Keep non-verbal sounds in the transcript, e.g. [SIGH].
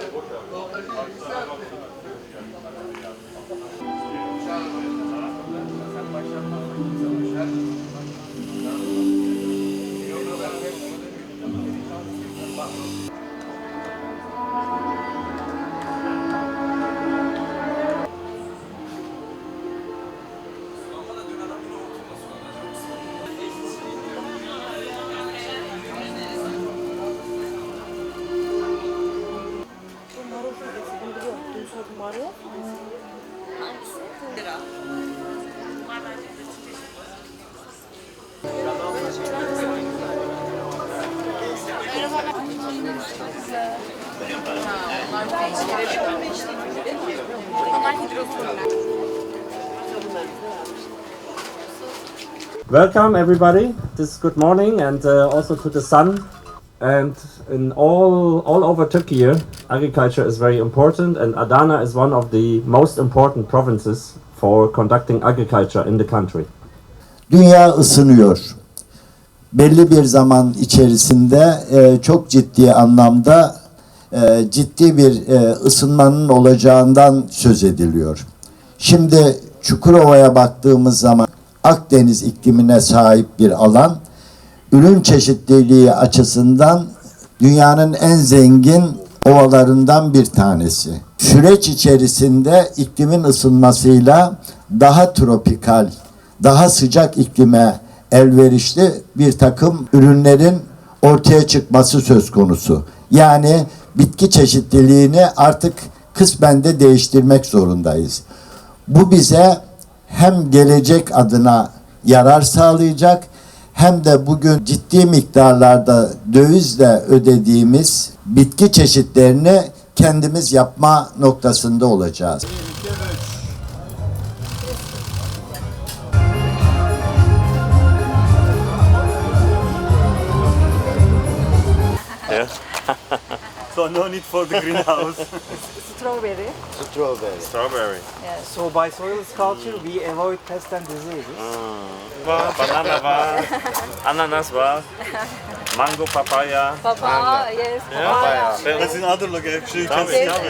good. Well, doğru? Welcome everybody. This is good morning and uh, also to the sun And in all all over Turkey, agriculture is very important, and Adana is one of the most important provinces for conducting agriculture in the country. Dünya ısınıyor. Belli bir zaman içerisinde e, çok ciddi anlamda e, ciddi bir e, ısınmanın olacağından söz ediliyor. Şimdi Çukurova'ya baktığımız zaman Akdeniz iklimine sahip bir alan, ürün çeşitliliği açısından dünyanın en zengin ovalarından bir tanesi. Süreç içerisinde iklimin ısınmasıyla daha tropikal, daha sıcak iklime elverişli bir takım ürünlerin ortaya çıkması söz konusu. Yani bitki çeşitliliğini artık kısmen de değiştirmek zorundayız. Bu bize hem gelecek adına yarar sağlayacak hem de bugün ciddi miktarlarda dövizle ödediğimiz bitki çeşitlerini kendimiz yapma noktasında olacağız. So no need for the greenhouse. [LAUGHS] Strawberry. Strawberry. So by soil culture we avoid pest and diseases. Var, banana var, [LAUGHS] ananas var, mango, papaya. Papa, yes, papaya. That's in other look actually. You can Yes, see.